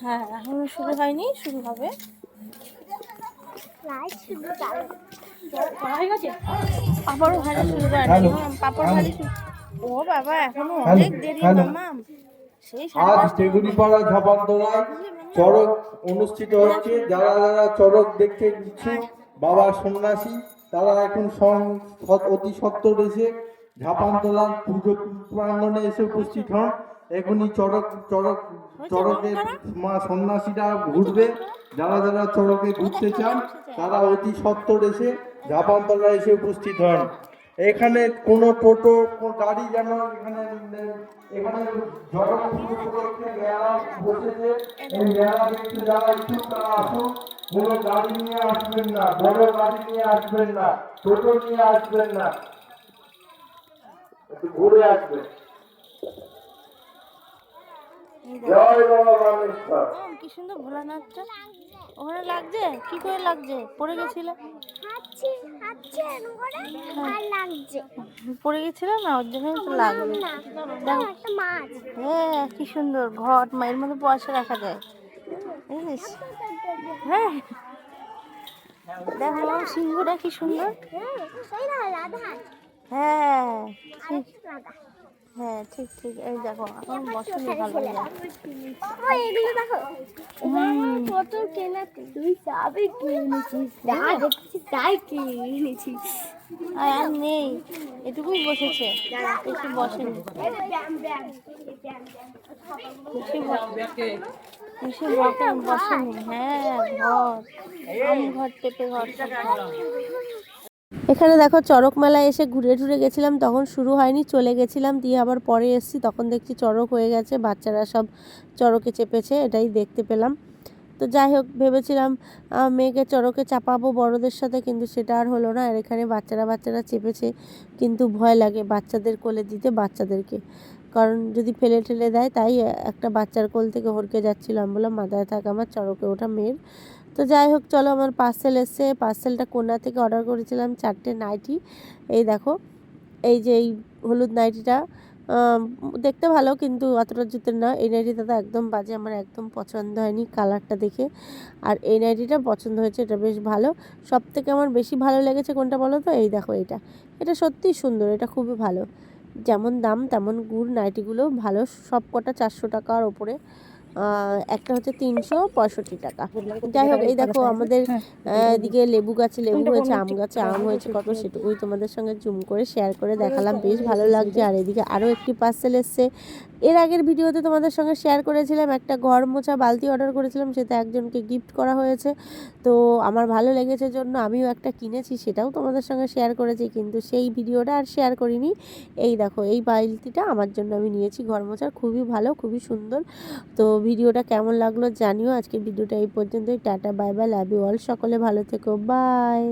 হ্যাঁ এখনও শুরু হয়নি শুরু হবে। লাইট শুধু জ্বালায় হয়ে গেছে? পাপড়ও ভাজা শুরু করেনি। পাপড় ভাজা ও বাবা এখনও অনেক দেরি হ্যালো। মামাম আজ পাঁচটা ঝাপান্তলায় চড়ক অনুষ্ঠিত হচ্ছে। যারা যারা চড়ক দেখতে ইচ্ছুক বাবা সন্ন্যাসী তারা এখন অতি সত্তর এসে ঝাপান্তলার পুজো প্রাঙ্গণে এসে উপস্থিত হন। এখনই চড়ক চড়ক চড়কে মা সন্ন্যাসীরা ঘুরবে। যারা যারা চড়কে ঘুরতে চান তারা অতি সত্তর এসে ঝাপান্তলা এসে উপস্থিত হন। এখানে কোনো টোটো কোনো গাড়ি যেন এখানে এখানে উপলক্ষে মেলা বসেছে। এই মেলা দেখতে যারা ইচ্ছুক তারা আসুন। কোনো গাড়ি নিয়ে আসবেন না বড় গাড়ি নিয়ে আসবেন না টোটো নিয়ে আসবেন না। একটু ঘুরে আসবেন। জয় কি সুন্দর ভোলানাথটা। ওখানে লাগছে? কি করে লাগছে? পড়ে গেছিল? লাগছে। পড়ে গেছিল না? ওর জন্য তো লাগবে। না দেখো। হ্যাঁ কি সুন্দর ঘট মায়ের মধ্যে পয়সা রাখা যায়। বুঝিস হ্যাঁ। দেখো সিংহটা কি সুন্দর। হ্যাঁ রাধা। হ্যাঁ ঠিক হ্যাঁ ঠিক। এই দেখো এখন বসনে ভালো এগুলো দেখো কত কেনা তুই যাবে যা এনেছিস। আর নেই এটুকুই বসেছে। বেশি বসেনি বেশি বেশি বসেনি হ্যাঁ ঘর। আম ঘর ঘর। ঘর। এখানে দেখো চড়ক মেলায় এসে ঘুরে ঘুরে গেছিলাম, তখন শুরু হয়নি, চলে গেছিলাম, দিয়ে আবার পরে এসেছি, তখন দেখছি চড়ক হয়ে গেছে, বাচ্চারা সব চড়কে চেপেছে, এটাই দেখতে পেলাম। তো যাই হোক ভেবেছিলাম মেয়েকে চড়কে চাপাবো বড়দের সাথে কিন্তু সেটা আর হলো না। আর এখানে বাচ্চারা বাচ্চারা চেপেছে কিন্তু ভয় লাগে বাচ্চাদের কোলে দিতে বাচ্চাদেরকে। কারণ যদি ফেলে ঠেলে দেয় তাই একটা বাচ্চার কোল থেকে হরকে যাচ্ছিলাম বললাম মাথায় থাক আমার চড়কে ওঠা মেয়ের। তো যাই হোক চলো আমার পার্সেল এসছে। পার্সেলটা কোনা থেকে অর্ডার করেছিলাম চারটে নাইটি এই দেখো এই যে এই হলুদ নাইটিটা আম, দেখতে ভালো কিন্তু অতটা জুতের না। এই নাইটিটা তো একদম বাজে, আমার একদম পছন্দ হয়নি কালারটা দেখে। আর এই নাইটিটা পছন্দ হয়েছে, এটা বেশ ভালো। সব থেকে আমার বেশি ভালো লেগেছে কোনটা বলো তো? এই দেখো এটা। এটা সত্যিই সুন্দর, এটা খুবই ভালো। যেমন দাম তেমন গুড় নাইটিগুলো ভালো। সব কটা চারশো টাকার ওপরে। একটা হচ্ছে তিনশো পঁয়ষট্টি টাকা। যাই হোক এই দেখো আমাদের আহ, এদিকে লেবু গাছে লেবু হয়েছে আম গাছে আম হয়েছে কত সেটুকুই তোমাদের সঙ্গে জুম করে শেয়ার করে দেখালাম। বেশ ভালো লাগছে। আর এদিকে আরও একটি পার্সেল এসছে। এর আগের ভিডিওতে তোমাদের সঙ্গে শেয়ার করেছিলাম একটা ঘর মোছা বালতি অর্ডার করেছিলাম সেটা একজনকে গিফট করা হয়েছে। তো আমার ভালো লেগেছে জন্য আমিও একটা কিনেছি সেটাও তোমাদের সঙ্গে শেয়ার করেছি কিন্তু সেই ভিডিওটা আর শেয়ার করিনি। এই দেখো এই বালতিটা আমার জন্য আমি নিয়েছি। ঘর মোছার খুবই ভালো খুবই সুন্দর। তো ভিডিওটা কেমন লাগল জানিও। আজকে ভিডিওটা এই পর্যন্তই। Tata, bye bye love you all সকলে ভালো থেকো। বাই